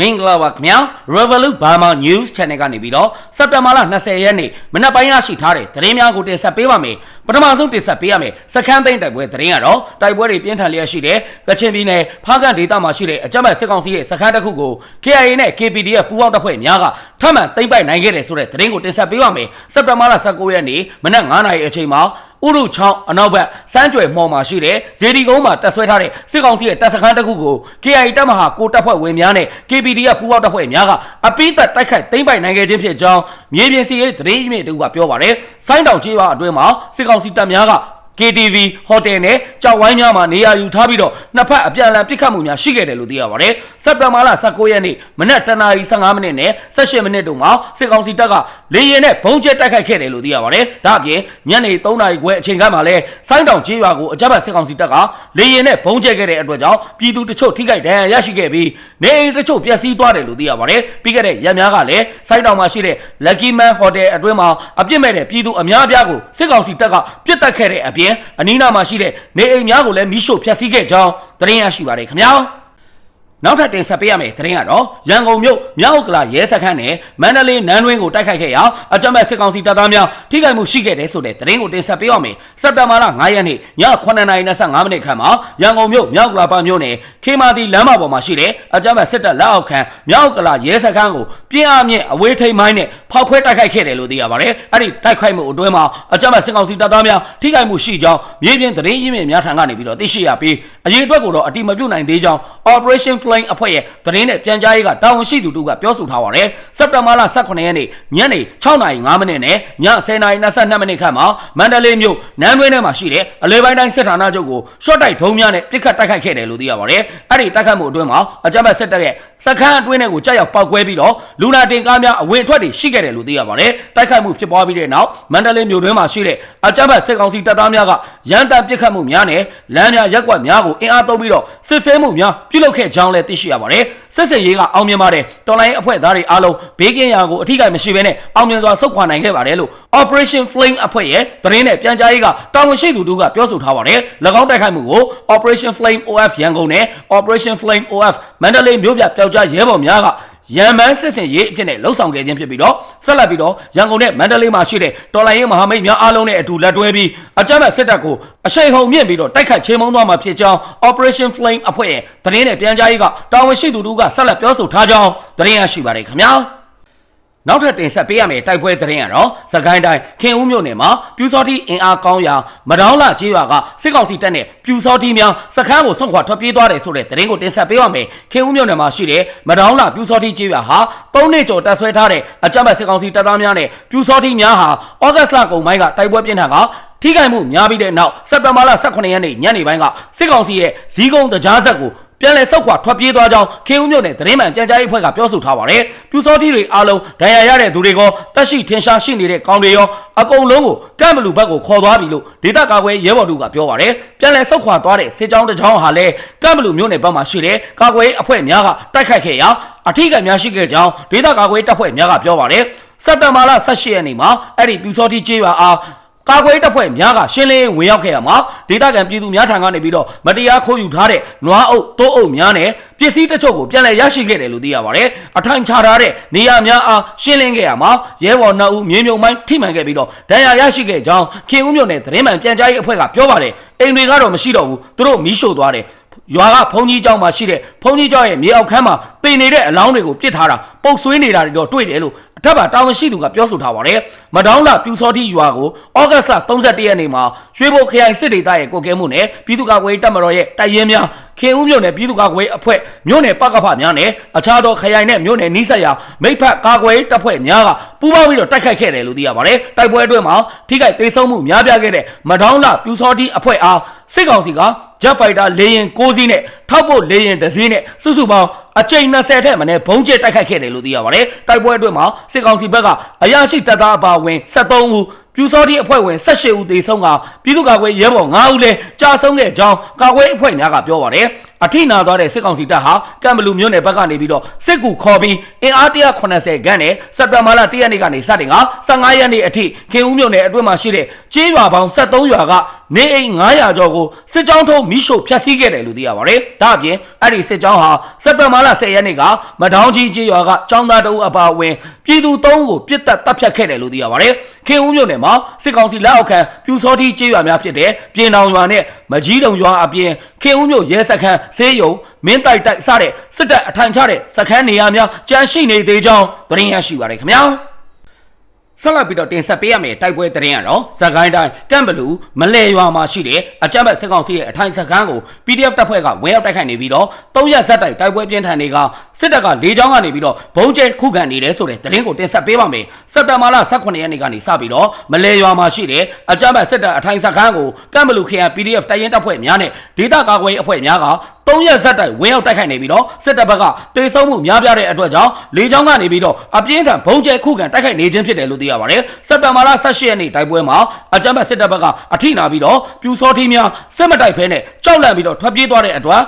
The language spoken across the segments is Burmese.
မင်္ဂလာပါခင်ဗျာ Revolut Burma News Channel ကနေပြီးတော့စက်တင်ဘာလ20ရက်နေ့မနက်ပိုင်းရရှိထားတဲ့သတင်းများကိုတင်ဆက်ပေးပါမယ်ပထမဆုံးတင်ဆက်ပေးရမယ်စခန်းသိမ်းတိုက်ပွဲသတင်းကတော့တိုက်ပွဲတွေပြင်းထန်လျက်ရှိတဲ့ကချင်ပြည်နယ်ဖားကန်ဒေသမှာရှိတဲ့အကြမ်းဖက်စစ်ကောင်စီရဲ့စခန်းတစ်ခုကို KIA နဲ့ KPDF ပူးပေါင်းတပ်ဖွဲ့များကထပ်မံသိမ်းပိုက်နိုင်ခဲ့တယ်ဆိုတဲ့သတင်းကိုတင်ဆက်ပေးပါမယ်စက်တင်ဘာလ19ရက်နေ့မနက်9:00နာရီအချိန်မှာ ဥရုချောင်းအနောက်ဘက်စမ်းကြွယ်မော်မှာရှိတဲ့ဇေဒီကုန်းမှာတက်ဆွဲထားတဲ့စစ်ကောင်စီရဲ့တပ်စခန်းတစ်ခုကို KIA တပ်မဟာကိုတပ်ဖွဲ့ဝင်များနဲ့ KPD ကပူးပေါင်းတပ်ဖွဲ့များကအပိသက်တိုက်ခိုက်သိမ်းပိုက်နိုင်ခဲ့ခြင်းဖြစ်ကြောင်းမြေပြင်စီရေးသတင်းမြင့်တူကပြောပါတယ်။ဆိုင်းတောင်ကျေးရွာအတွင်းမှာစစ်ကောင်စီတပ်များက KTV ဟိုတယ်နဲ့ကြောက်ဝိုင်းများမှာနေရာယူထားပြီးတော့နှစ်ဖက်အပြန်အလှန်ပစ်ခတ်မှုများရှိခဲ့တယ်လို့သိရပါတယ်။စက်တင်ဘာလ19ရက်နေ့မနက်တနာရီ15မိနစ်နဲ့18မိနစ်တို့မှာစစ်ကောင်စီတပ်က လေရင်နဲ့ဘုံကျဲတိုက်ခိုက်ခဲ့တယ်လို့သိရပါတယ်။ဒါ့အပြင်ညနေ3နာရီခွဲအချိန်ခန့်မှာလဲဆိုင်းတောင်ကျေးရွာကိုအကြမ်းဖက်စစ်ကောင်စီတပ်ကလေရင်နဲ့ဘုံကျဲခဲ့တဲ့အတွက်ကြောင့်ပြည်သူတချို့ထိခိုက်ဒဏ်ရာရရှိခဲ့ပြီးနေအိမ်တချို့ပျက်စီးသွားတယ်လို့သိရပါတယ်။ပြီးခဲ့တဲ့ရက်များကလည်းဆိုင်းတောင်မှာရှိတဲ့ Lucky Man Hotel အတွင်းမှာအပြစ်မဲ့တဲ့ပြည်သူအများအပြားကိုစစ်ကောင်စီတပ်ကပြစ်တက်ခဲ့တဲ့အပြင်အနီးနားမှာရှိတဲ့နေအိမ်များကိုလည်းမိရှို့ဖျက်ဆီးခဲ့ကြောင်းသတင်းရရှိပါတယ်ခင်ဗျာ နောက်ထပ်တင်ဆက်ပေးရမယ့်သတင်းကတော့ရန်ကုန်မြို့မြောက်ဥက္ကလာရဲစခန်းနဲ့မန္တလေးနန်းတွင်းကိုတိုက်ခိုက်ခဲ့ရာအကြမ်းဖက်စစ်ကောင်စီတပ်သားများထိခိုက်မှုရှိခဲ့တယ်ဆိုတဲ့သတင်းကိုတင်ဆက်ပေးရမယ်စက်တဘာလ9ရက်နေ့ည9:25မိနစ်ခန့်မှာရန်ကုန်မြို့မြောက်ဥက္ကလာပမြို့နယ်ခေမာတီလမ်းမပေါ်မှာရှိတဲ့အကြမ်းဖက်စစ်တပ်လက်အောက်ခံမြောက်ဥက္ကလာရဲစခန်းကိုပြင်းအားမြင့်အဝေးထိန်မိုင်းနဲ့ဖောက်ခွဲတိုက်ခိုက်ခဲ့တယ်လို့သိရပါတယ်အဲ့ဒီတိုက်ခိုက်မှုအတွင်းမှာအကြမ်းဖက်စစ်ကောင်စီတပ်သားများထိခိုက်မှုရှိကြောင်းမြေပြင်သတင်းရင်းမြစ်များထံကနေပြီးတော့သိရှိရပြီးအရေးအတွက်ကိုတော့အတိမပြုတ်နိုင်သေးကြောင်း Operation Flame အဖွဲ့ရဲ့သတင်းနဲ့ပြန်ကြားရေးကတာဝန်ရှိသူတို့ကပြောဆိုထားပါတယ်စက်တင်ဘာလ18ရက်နေ့ညနေ6:05မိနစ်နဲ့ည10:22မိနစ်ခန့်မှာမန္တလေးမြို့နန်းတွင်းထဲမှာရှိတဲ့အလဲပိုင်းတိုင်းစစ်ဌာနချုပ်ကိုရှော့တိုက်ဒုံးများနဲ့ပစ်ခတ်တိုက်ခိုက်ခဲ့တယ်လို့သိရပါတယ်အဲ့ဒီတိုက်ခိုက်မှုအတွင်းမှာအကြမ်းဖက်စစ်တပ်ရဲ့စခန်းအတွင်းထဲကိုကြောက်ရောက်ပောက်ကွဲပြီးတော့လူနာတင်ကားများအဝင်အထွက်တွေရှိခဲ့တယ်လို့သိရပါတယ်တိုက်ခိုက်မှုဖြစ်ပွားပြီးတဲ့နောက်မန္တလေးမြို့တွင်းမှာရှိတဲ့အကြမ်းဖက်စစ်ကောင်စီတပ်သားများကရန်တမ်းပစ်ခတ်မှုများနဲ့လမ်းများရက်ကွက်များကိုအင်အားသုံးပြီးတော့စစ်ဆေးမှုများပြုလုပ်ခဲ့ကြောင်းလည်းသိရှိရပါတယ်စစ်စင်ရေးကအောင်မြင်ပါတယ်တော်လိုင်းအဖွဲ့သားတွေအားလုံးဘေးကင်းရာကိုအထီးကိုင်မရှိဘဲနဲ့အောင်မြင်စွာဆုတ်ခွာနိုင်ခဲ့ပါတယ်လို့ Operation Flame အဖွဲ့ရဲ့သတင်းနဲ့ပြန်ကြားရေးကတာဝန်ရှိသူတို့ကပြောဆိုထားပါတယ်၎င်းတိုက်ခိုက်မှုကို Operation Flame OF ရန်ကုန်နဲ့ Operation Flame OF မန္တလေးမြို့ပြပျောက်ကြားရဲဘော်များက ရန်မန်းစစ်စင်ရေးအဖြစ်နဲ့လှုပ်ဆောင်ခဲ့ခြင်းဖြစ်ပြီးတော့ဆက်လက်ပြီးတော့ရန်ကုန်နဲ့မန္တလေးမှာရှိတဲ့တော်လိုင်းရေးမဟာမိတ်များအားလုံးနဲ့အတူလက်တွဲပြီးအကြမ်းဖက်စစ်တပ်ကိုအရှိန်ဟုန်မြင့်ပြီးတော့တိုက်ခိုက်ချေမှုန်းသွားမှာဖြစ်ကြောင်း Operation Flame အဖွဲ့ရဲ့သတင်းနဲ့ပြန်ကြားရေးကတာဝန်ရှိသူတို့ကဆက်လက်ပြောဆိုထားကြောင်းသတင်းရရှိပါတယ်ခင်ဗျာ နောက်ထပ်တင်ဆက်ပေးရမယ့်တိုက်ပွဲသတင်းကတော့စကိုင်းတိုင်းခင်ဦးမြို့နယ်မှာပြူစောတိအင်အားကောင်းရာမဒေါင်းလာကျေးရွာကစစ်ကောင်စီတပ်နဲ့ပြူစောတိများစခန်းကိုဆွန့်ခွာထွက်ပြေးသွားတယ်ဆိုတဲ့သတင်းကိုတင်ဆက်ပေးရမယ်ခင်ဦးမြို့နယ်မှာရှိတဲ့မဒေါင်းလာပြူစောတိကျေးရွာဟာ၃နှစ်ကျော်တပ်ဆွဲထားတဲ့အကြမ်းဖက်စစ်ကောင်စီတပ်သားများနဲ့ပြူစောတိများဟာဩဂတ်စ်လကုန်ပိုင်းကတိုက်ပွဲပြင်းထန်ကထိခိုက်မှုများပြီးတဲ့နောက်စက်တင်ဘာလ18ရက်နေ့ညနေပိုင်းကစစ်ကောင်စီရဲ့ဇီးကုန်းတကြားဆက်ကို ပြန်လည်ဆုတ်ခွာထွက်ပြေးသွားကြောင်းခေဦးမြို့နယ်သတင်းမှန်ပြန်ကြားရေးအဖွဲ့ကပြောဆိုထားပါတယ်။ပြူစောတိတွေအားလုံးဒဏ်ရာရတဲ့သူတွေကတက်ရှိထင်ရှားရှိနေတဲ့ကောင်တွေရောအကုန်လုံးကိုကမ်ဘလူဘက်ကိုခေါ်သွားပြီလို့ဒေသကာကွယ်ရဲဘော်တို့ကပြောပါတယ်။ပြန်လည်ဆုတ်ခွာသွားတဲ့စစ်ကြောင်းတစ်ကြောင်းဟာလည်းကမ်ဘလူမြို့နယ်ဘက်မှာရှိတဲ့ကာကွယ်အဖွဲ့များကတိုက်ခိုက်ခဲ့ရာအထိကများရှိခဲ့ကြောင်းဒေသကာကွယ်တပ်ဖွဲ့များကပြောပါတယ်။စက်တင်ဘာလ18ရက်နေ့မှာအဲ့ဒီပြူစောတိကျေးရွာအား ကာကွယ်တပ်ဖွဲ့များကရှင်းလင်းဝင်ရောက်ခဲ့ရမှာဒေသခံပြည်သူများထံကနေပြီးတော့မတရားခိုးယူထားတဲ့နွားအုပ်တိုးအုပ်များနဲ့ပစ္စည်းတချို့ကိုပြန်လည်ရရှိခဲ့တယ်လို့သိရပါတယ်။အထိုင်ချထားတဲ့နေရာများအားရှင်းလင်းခဲ့ရမှာရဲဘော်နောက်ဦးမြေမြုံပိုင်းထိမှန်ခဲ့ပြီးတော့ဒဏ်ရာရရှိခဲ့ကြောင်းခင်ဦးမြို့နယ်သတင်းမှန်ပြန်ကြားရေးအဖွဲ့ကပြောပါတယ်။အိမ်တွေကတော့မရှိတော့ဘူး။သူတို့မီးရှို့သွားတယ်။ရွာကဘုံကြီးကျောင်းမှာရှိတဲ့ဘုံကြီးကျောင်းရဲ့မြေအောက်ခန်းမှာတင်နေတဲ့အလောင်းတွေကိုပစ်ထားတာပုတ်ဆွေးနေတာတွေတော့တွေ့တယ်လို့ ထက်ပါတာဝန်ရှိသူကပြောဆိုထားပါတယ်။မဒေါင်းလာပြူစောတိရွာကိုဩဂတ်စ်လ31ရက်နေ့မှာရွှေဘိုခရိုင်စစ်ဒေသရဲ့ကိုကဲမှုနဲ့ပြည်သူ့ကာကွယ်တပ်မတော်ရဲ့တိုက်ရင်များခင်ဦးမြို့နယ်ပြည်သူ့ကာကွယ်အဖွဲ့မြို့နယ်ပကဖများနဲ့အခြားသောခရိုင်နဲ့မြို့နယ်နီးစပ်ရာမိဖက်ကာကွယ်တပ်ဖွဲ့များကပူးပေါင်းပြီးတော့တိုက်ခိုက်ခဲ့တယ်လို့သိရပါတယ်။တိုက်ပွဲအတွင်းမှာထိခိုက်ဒေဆုံးမှုများပြားခဲ့တဲ့မဒေါင်းလာပြူစောတိအဖွဲ့အား စစ်ကောင်စီက Jet Fighter လေယာဉ်6စီးနဲ့ထောက်ပို့လေယာဉ်တစ်စီးနဲ့စုစုပေါင်းအကြိမ်20ထက်မနည်းဘုံကျဲတိုက်ခိုက်ခဲ့တယ်လို့သိရပါတယ်။တိုက်ပွဲအတွင်းမှာစစ်ကောင်စီဘက်ကအရာရှိတပ်သားအပါအဝင်73ဦးပြူစောတိအဖွဲ့ဝင်18ဦးသေဆုံးကပြည်သူ့ကာကွယ်ရဲဘော်9ဦးလည်းကြာဆုံးခဲ့ကြောင်းကာကွယ်အဖွဲ့များကပြောပါတယ်။ အထိနာသွားတဲ့စစ်ကောင်စီတပ်ဟာကမ်ဘလူမြို့နယ်ဘက်ကနေပြီးတော့စစ်ကူခေါ်ပြီးအင်အား180ခန်းနဲ့စက်တဘာလ1ရက်နေ့ကနေစတင်က15ရက်နေ့အထိခင်ဦးမြို့နယ်အတွင်းမှာရှိတဲ့ကျေးရွာပေါင်း73ရွာကနေအိမ်900ကျော်ကိုစစ်ကြောင်းထုံးမိရှို့ဖျက်ဆီးခဲ့တယ်လို့သိရပါတယ်။ဒါ့အပြင်အဲ့ဒီစစ်ကြောင်းဟာစက်တဘာလ10ရက်နေ့ကမဒေါင်းကြီးကျေးရွာကចောင်းသားတအုပ်အပါအဝင်ပြည်သူ3ဦးကိုပြစ်တက်တပ်ဖြတ်ခဲ့တယ်လို့သိရပါတယ်။ခင်ဦးမြို့နယ်မှာစစ်ကောင်စီလက်အောက်ခံပြူစောတိကျေးရွာများဖြစ်တဲ့ပြင်တောင်ရွာနဲ့မကြီးတုံရွာအပြင်ခင်ဦးမြို့ရဲစခန်းဆေးရုံမင်းတိုက်တိုက်စတဲ့စစ်တပ်အထိုင်ချတဲ့စခန်းနေရာများကြန့်ရှိနေသေးကြောင်းသတင်းရရှိပါတယ်ခင်ဗျာ။ဆက်လက်ပြီးတော့တင်ဆက်ပေးရမယ်တိုက်ပွဲသတင်းကတော့ဇကိုင်းတိုင်းကမ်ဘလူမလဲရွာမှာရှိတဲ့အကြမ်းဖက်စစ်ကောင်စီရဲ့အထိုင်စခန်းကို PDF တပ်ဖွဲ့ကဝင်ရောက်တိုက်ခိုက်နေပြီးတော့၃ရက်ဆက်တိုက်တိုက်ပွဲပြင်းထန်တွေကစစ်တပ်ကလေကြောင်းကနေပြီးတော့ဘုံကျဲခုခံနေတယ်ဆိုတဲ့သတင်းကိုတင်ဆက်ပေးပါမယ်စက်တဘာလ18ရက်နေ့ကနေစပြီးတော့မလဲရွာမှာရှိတဲ့အကြမ်းဖက်စစ်တပ်အထိုင်စခန်းကိုကမ်ဘလူခေယ PDF တိုက်ရင်တပ်ဖွဲ့များနဲ့ဒေသကာကွယ်ရေးအဖွဲ့များက၃ရက်ဆက်တိုက်ဝင်ရောက်တိုက်ခိုက်နေပြီးတော့စစ်တပ်ဘက်ကတေဆုံးမှုများပြားတဲ့အတွက်ကြောင့်လေကြောင်းကနေပြီးတော့အပြင်းထန်ဘုံကျဲခုခံတိုက်ခိုက်နေခြင်းဖြစ်တယ်လို့သိရပါတယ်စက်တဘာလ18ရက်နေ့တိုက်ပွဲမှာအကြမ်းဖက်စစ်တပ်ဘက်ကအထိနာပြီးတော့ပြူစောထီးများစစ်မတိုက်ဖဲနဲ့ကြောက်လန့်ပြီးတော့ထွက်ပြေးသွားတဲ့အတွက်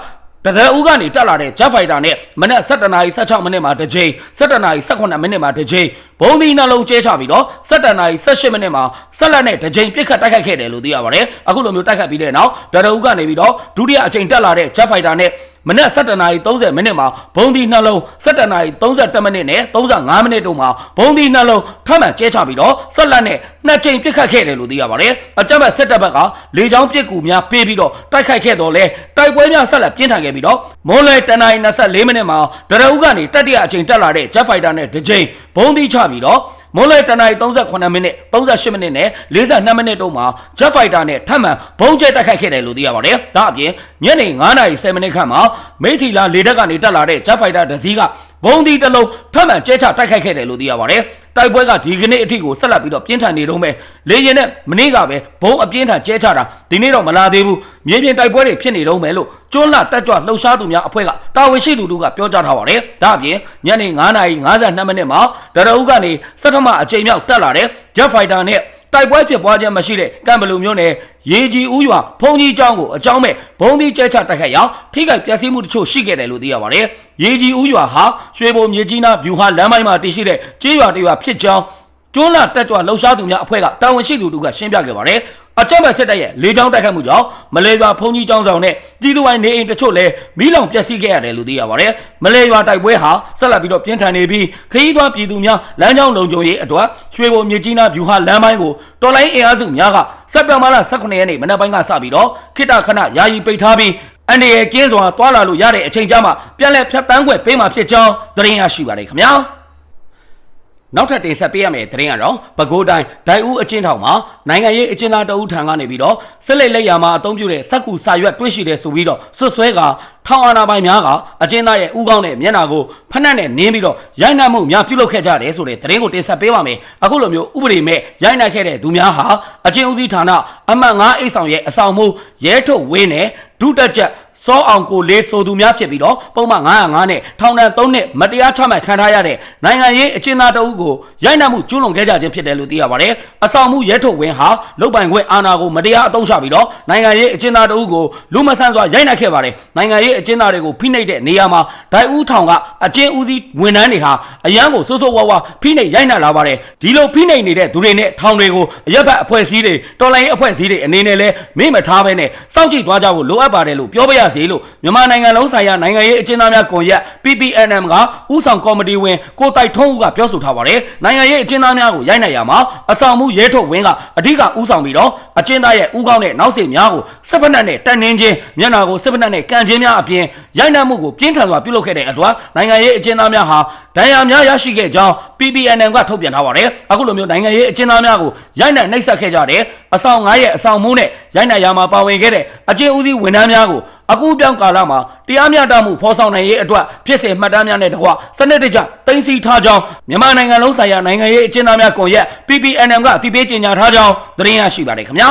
တရဦးကနေတက်လာတဲ့ Jet Fighter နဲ့မနက်7:16မိနစ်မှာတစ်ချိန်7:18မိနစ်မှာတစ်ချိန်ဘုံဒီနှလုံးကျဲချပြီးတော့7:18မိနစ်မှာဆက်လက်နဲ့တစ်ချိန်ပြစ်ခတ်တိုက်ခိုက်ခဲ့တယ်လို့သိရပါတယ်အခုလိုမျိုးတိုက်ခတ်ပြီးတဲ့နောက်တရဦးကနေပြီးတော့ဒုတိယအချိန်တက်လာတဲ့ Jet Fighter နဲ့ မနက်7:30မိနစ်မှာဘုံဒီနှလုံး7:32မိနစ်နဲ့35မိနစ်တို့မှာဘုံဒီနှလုံးထပ်မံကျဲချပြီးတော့ဆက်လက်နဲ့နှစ်ချိန်ပြစ်ခတ်ခဲ့တယ်လို့သိရပါတယ်အကြမ်းဖက်စစ်တပ်ဘက်ကလေကြောင်းပစ်ကူများပေးပြီးတော့တိုက်ခိုက်ခဲ့တော့လဲတိုက်ပွဲများဆက်လက်ပြင်းထန်ခဲ့ပြီးတော့မိုးလေတနင်္လာ24မိနစ်မှာဒရဦးကနေတတိယအချိန်တက်လာတဲ့ Jet Fighter နဲ့တစ်ချိန်ဘုံဒီချပြီးတော့ မွန်လေတနင်္လာ38မိနစ်38မိနစ်နဲ့42မိနစ်တို့မှာ Jet Fighter နဲ့ထပ်မံဘုံကျဲတိုက်ခိုက်ခဲ့တယ်လို့သိရပါတယ်။ဒါအပြင်ညနေ9:10မိနစ်ခန့်မှာမိထီလာလေတပ်ကနေတက်လာတဲ့ Jet Fighter တစ်စီးက ဘုံဒီတစ်လုံးထပ်မံကျဲချတိုက်ခိုက်ခဲ့တယ်လို့သိရပါတယ်။တိုက်ပွဲကဒီကနေ့အထိကိုဆက်လက်ပြီးတော့ပြင်းထန်နေတော့မယ်။လေရင်နဲ့မနေ့ကပဲဘုံအပြင်းထန်ကျဲချတာဒီနေ့တော့မလာသေးဘူး။မြေပြင်တိုက်ပွဲတွေဖြစ်နေတော့မယ်လို့ကျွန်းလာတက်ကြွလှုပ်ရှားသူများအဖွဲ့ကတာဝန်ရှိသူတို့ကပြောကြားထားပါတယ်။ဒါအပြင်ညနေ9:52မိနစ်မှာဒရအုပ်ကနေစက်ထမအကြိမ်မြောက်တက်လာတဲ့ Jet Fighter နဲ့ တိုက်ပွဲဖြစ်ပွားခြင်းမရှိတဲ့ကံဘလူမျိုးနယ်ရေကြီးဦးရွာဖုန်ကြီးကျောင်းကိုအကြောင်းမဲ့ဘုံဒီကျဲချတိုက်ခိုက်ရာထိခိုက်ပျက်စီးမှုတချို့ရှိခဲ့တယ်လို့သိရပါတယ်။ရေကြီးဦးရွာဟာရွှေဘုံမြေကြီးနာဗျူဟာလမ်းပိုင်းမှာတည်ရှိတဲ့ကျေးရွာတစ်ရွာဖြစ်ကြောင်းကျွန်းလာတက်ကြွလှုပ်ရှားသူများအဖွဲ့ကတာဝန်ရှိသူတို့ကရှင်းပြခဲ့ပါတယ်။ အကြမ်းဖက်စစ်တပ်ရဲ့လေကြောင်းတိုက်ခိုက်မှုကြောင့်မလဲရွာဖုန်ကြီးကျောင်းဆောင်နဲ့ပြည်သူပိုင်းနေအိမ်တချို့လည်းမီးလောင်ပျက်စီးခဲ့ရတယ်လို့သိရပါတယ်။မလဲရွာတိုက်ပွဲဟာဆက်လက်ပြီးတော့ပြင်းထန်နေပြီးခရီးသွားပြည်သူများလမ်းကြောင်းလုံခြုံရေးအတွက်ရွှေဘုံမြေကြီးနာဗျူဟာလမ်းပိုင်းကိုတော်လိုင်းအင်အားစုများကစက်တင်ဘာလ18ရက်နေ့မနက်ပိုင်းကစပြီးတော့ခိတခဏယာယီပိတ်ထားပြီးအန်ဒီရဲ့ကင်းစွာတွာလာလို့ရတဲ့အချိန်ကြာမှပြန်လည်ဖြတ်တန်းခွင့်ပေးမှဖြစ်ကြောင်းသတင်းရရှိပါတယ်ခင်ဗျာ။ နောက်ထပ်တင်ဆက်ပေးရမယ့်သတင်းကတော့ပဲခူးတိုင်းဒိုင်ဦးအချင်းထောင်မှာနိုင်ငံရေးအချင်းသားတအုပ်ထံကနေပြီးတော့စစ်လက်လက်ရာမှာအသုံးပြုတဲ့စက်ကူစာရွက်တွေ့ရှိတယ်ဆိုပြီးတော့ဆွဆွဲကထောင်အာဏာပိုင်များကအချင်းသားရဲ့ဥကောင်းတဲ့မျက်နှာကိုဖက်နှက်နဲ့နင်းပြီးတော့ရိုက်နှက်မှုများပြုလုပ်ခဲ့ကြတယ်ဆိုတဲ့သတင်းကိုတင်ဆက်ပေးပါမယ်အခုလိုမျိုးဥပဒေမဲ့ရိုက်နှက်ခဲ့တဲ့သူများဟာအချင်းဦးစီးဌာနအမှတ်9အိတ်ဆောင်ရဲ့အဆောင်မှုရဲထုတ်ဝင်းနဲ့ဒုတက်ချက် စောအောင်ကိုလေးဆိုသူများဖြစ်ပြီးတော့ပုံမှန်905နဲ့ထောင်ဒဏ်3နှစ်မတရားချမှတ်ခံထားရတဲ့နိုင်ငံရေးအကျဉ်းသားတအုပ်ကိုရိုက်နှက်မှုကျူးလွန်ခဲ့ကြခြင်းဖြစ်တယ်လို့သိရပါတယ်။အဆောင်မှုရဲထုတ်ဝင်းဟာလုတ်ပိုင်ခွင့်အာဏာကိုမတရားအသုံးချပြီးတော့နိုင်ငံရေးအကျဉ်းသားတအုပ်ကိုလူမဆန်စွာရိုက်နှက်ခဲ့ပါတယ်။နိုင်ငံရေးအကျဉ်းသားတွေကိုဖိနှိပ်တဲ့နေရာမှာဒိုင်ဦးထောင်ကအကျဉ်းဦးစီးဝန်ထမ်းတွေဟာအရန်ကိုစိုးစိုးဝါးဝါဖိနှိပ်ရိုက်နှက်လာပါတယ်။ဒီလိုဖိနှိပ်နေတဲ့သူတွေနဲ့ထောင်တွေကိုအရက်ဘတ်အဖွဲ့အစည်းတွေတော်လိုင်းအဖွဲ့အစည်းတွေအနေနဲ့လဲမေ့မထားဘဲနဲ့စောင့်ကြည့်သွားကြဖို့လိုအပ်ပါတယ်လို့ပြောပြရစီလို့မြန်မာနိုင်ငံလုံးဆိုင်ရာနိုင်ငံရေးအကျဉ်းသားများကွန်ရက် PPNM ကဥဆောင်ကော်မတီဝင်ကိုတိုက်ထုံးဦးကပြောဆိုထားပါတယ်။နိုင်ငံရေးအကျဉ်းသားများကိုရိုက်နှက်ရမှာအဆောင်မှုရဲထုတ်ဝင်းကအဓိကဥဆောင်ပြီးတော့အကျဉ်းသားရဲ့ဥကောင်းတဲ့နောက်စေများကိုစစ်ဖက်နဲ့တန်နှင်းခြင်းမျက်နာကိုစစ်ဖက်နဲ့ကန်ခြင်းများအပြင်ရိုက်နှက်မှုကိုပြင်းထန်စွာပြုလုပ်ခဲ့တဲ့အတွက်နိုင်ငံရေးအကျဉ်းသားများဟာဒဏ်ရာများရရှိခဲ့ကြောင်း PPNM ကထုတ်ပြန်ထားပါတယ်။အခုလိုမျိုးနိုင်ငံရေးအကျဉ်းသားများကိုရိုက်နှက်နှိပ်စက်ခဲ့ကြတဲ့အဆောင်9ရဲ့အဆောင်မှုနဲ့ရိုက်နှက်ရမှာပါဝင်ခဲ့တဲ့အကျဉ်းဦးစီးဝန်ထမ်းများကို အခုပြောင်းကာလမှာတရားမျှတမှုဖော်ဆောင်နိုင်ရေးအတွက်ဖြစ်စေမှတ်တမ်းများနဲ့တကွစနစ်တကျတင်စီထားကြောင်းမြန်မာနိုင်ငံလုံးဆိုင်ရာနိုင်ငံရေးအကျဉ်းသားများကွန်ရက် PPNM ကအတည်ပြုကြေညာထားကြောင်းသတင်းရရှိပါတယ်ခင်ဗျာ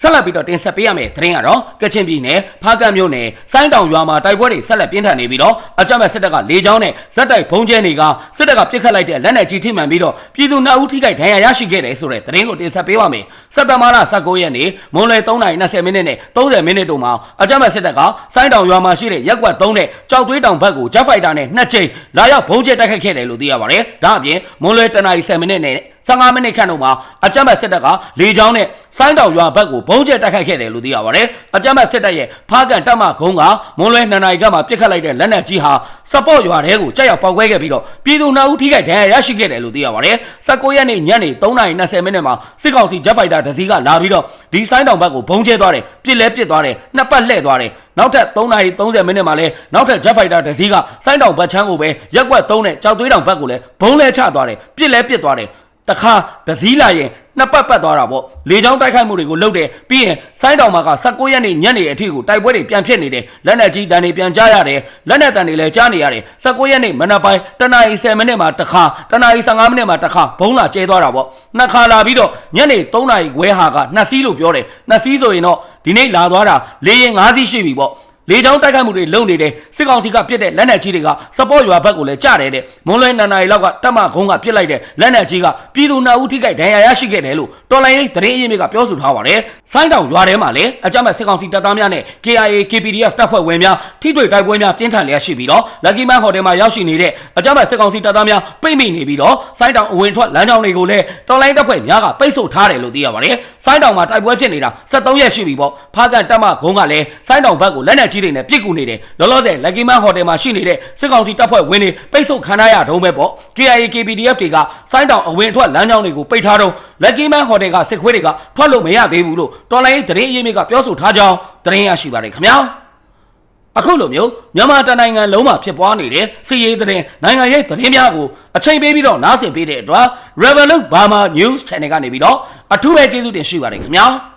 ဆက်လက်ပြီးတော့တင်ဆက်ပေးရမယ့်သတင်းကတော့ကချင်ပြည်နယ်ဖားကတ်မြို့နယ်စိုင်းတောင်ရွာမှာတိုက်ပွဲတွေဆက်လက်ပြင်းထန်နေပြီးတော့အကြမ်းဖက်စစ်တပ်ကလေကြောင်းနဲ့ဇက်တိုက်ဘုံကျဲတွေကစစ်တပ်ကပစ်ခတ်လိုက်တဲ့လက်နက်ကြီးထိမှန်ပြီးတော့ပြည်သူနှစ်ဦးထိခိုက်ဒဏ်ရာရရှိခဲ့တယ်ဆိုတဲ့သတင်းကိုတင်ဆက်ပေးပါမယ်။စက်တဘာလ19ရက်နေ့မွန်လွယ်3:20မိနစ်နဲ့30မိနစ်တို့မှာအကြမ်းဖက်စစ်တပ်ကစိုင်းတောင်ရွာမှာရှိတဲ့ရက်ကွက်3နဲ့ကြောက်သွေးတောင်ဘက်ကိုဂျက်ဖိုက်တာနဲ့နှစ်ကြိမ်လာရောက်ဘုံကျဲတိုက်ခိုက်ခဲ့တယ်လို့သိရပါတယ်။ဒါအပြင်မွန်လွယ်1:10မိနစ်နဲ့15မိနစ်ခန့်တို့မှာအကြမ်းဖက်စစ်တပ်ကလေကြောင်းနဲ့စိုင်းတောင်ရွာဘက်ကိုဘုံကျဲတိုက်ခိုက်ခဲ့တယ်လို့သိရပါတယ်။အကြမ်းဖက်စစ်တပ်ရဲ့ဖားကန်တပ်မခုံးကမွန်လွယ်2နာရီကမှပစ်ခတ်လိုက်တဲ့လက်နက်ကြီးဟာစပေါ့ရွာထဲကိုကြောက်ရောက်ပေါက်ကွဲခဲ့ပြီးတော့ပြည်သူနှစ်ဦးထိခိုက်ဒဏ်ရာရရှိခဲ့တယ်လို့သိရပါတယ်။19ရက်နေ့ညနေ3:20မိနစ်မှာစစ်ကောင်စီဂျက်ဖိုက်တာတစ်စီးကလာပြီးတော့ဒီစိုင်းတောင်ဘက်ကိုဘုံကျဲသွားတယ်။ပြစ်လဲပြစ်သွားတယ်။နှစ်ပတ်လှည့်သွားတယ်။နောက်ထပ်3:30မိနစ်မှာလဲနောက်ထပ်ဂျက်ဖိုက်တာတစ်စီးကစိုင်းတောင်ဘက်ချမ်းကိုပဲရက်ကွက်3နဲ့ကြောက်သွေးတောင်ဘက်ကိုလဲဘုံလဲချသွားတယ်။ပြစ်လဲပြစ်သွားတယ်။ တခါဒစည်းလာရင်နှစ်ပတ်ပတ်သွားတာပေါ့လေချောင်းတိုက်ခိုက်မှုတွေကိုလုပ်တယ်ပြီးရင်စိုင်းတောင်မှာက19ရက်နေ့ညနေအထိကိုတိုက်ပွဲတွေပြန်ဖြစ်နေတယ်လက်နက်ကြီးတန်တွေပြန်ကြားရတယ်လက်နက်တန်တွေလည်းကြားနေရတယ်19ရက်နေ့မနက်ပိုင်းတနာရီ10မိနစ်မှာတစ်ခါတနာရီ15မိနစ်မှာတစ်ခါဘုံလာကျဲသွားတာပေါ့နှစ်ခါလာပြီးတော့ညနေ3နာရီခွဲဟာကနှစ်စီးလို့ပြောတယ်နှစ်စီးဆိုရင်တော့ဒီနေ့လာသွားတာလေရင်5စီးရှိပြီပေါ့ လေချောင်းတိုက်ခိုက်မှုတွေလုပ်နေတယ်စစ်ကောင်စီကပြစ်တဲ့လက်နက်ကြီးတွေကစပေါ့ရွာဘက်ကိုလည်းကြားတယ်တဲ့မွန်လွဲနန္နာရီလောက်ကတက်မခုံးကပြစ်လိုက်တဲ့လက်နက်ကြီးကပြည်သူနှစ်ဦးထိခိုက်ဒဏ်ရာရရှိခဲ့တယ်လို့တော်လိုင်းရေးသတင်းအရင်းမြစ်ကပြောဆိုထားပါတယ်။ဆိုင်းတောင်ရွာထဲမှာလည်းအကြမ်းဖက်စစ်ကောင်စီတပ်သားများနဲ့ KIA KPDF တပ်ဖွဲ့ဝင်များထိတွေ့တိုက်ပွဲများပြင်းထန်လျက်ရှိပြီးတော့ Lucky Man Hotel မှာရောက်ရှိနေတဲ့အကြမ်းဖက်စစ်ကောင်စီတပ်သားများပိတ်မိနေပြီးတော့ဆိုင်းတောင်အဝင်ထွက်လမ်းကြောင်းတွေကိုလည်းတော်လိုင်းတပ်ဖွဲ့များကပိတ်ဆို့ထားတယ်လို့သိရပါတယ်။ဆိုင်းတောင်မှာတိုက်ပွဲဖြစ်နေတာ73ရက်ရှိပြီပေါ့။ဖားကန်တပ်မခုံးကလည်းဆိုင်းတောင်ဘက်ကိုလက်နက်ကြီးတွေနဲ့ပစ်ကူနေတယ်။လောလောဆယ် Lucky Man Hotel မှာရှိနေတဲ့စစ်ကောင်စီတပ်ဖွဲ့ဝင်တွေပိတ်ဆို့ခံရရတုံးပဲပေါ့။ KIA KPDF တွေကဆိုင်းတောင်အဝင်ထွက်လမ်းကြောင်းတွေကိုပိတ်ထားတော့ Lucky Man Hotel ကစစ်ခွေးတွေကထွက်လို့မရသေးဘူးလို့တော်လိုင်းသတင်းအရင်းမြစ်ကပြောဆိုထားကြောင်းသတင်းရရှိပါတယ်ခင်ဗျာ။အခုလိုမျိုးမြန်မာတနိုင်ငံလုံးမှာဖြစ်ပွားနေတဲ့စီရေးသတင်းနိုင်ငံရေးသတင်းများကိုအချိန်ပေးပြီးတော့နားဆင်ပေးတဲ့အတွက် Revolut Burma News Channel ကနေပြီးတော့အထူးပဲကျေးဇူးတင်ရှိပါတယ်ခင်ဗျာ။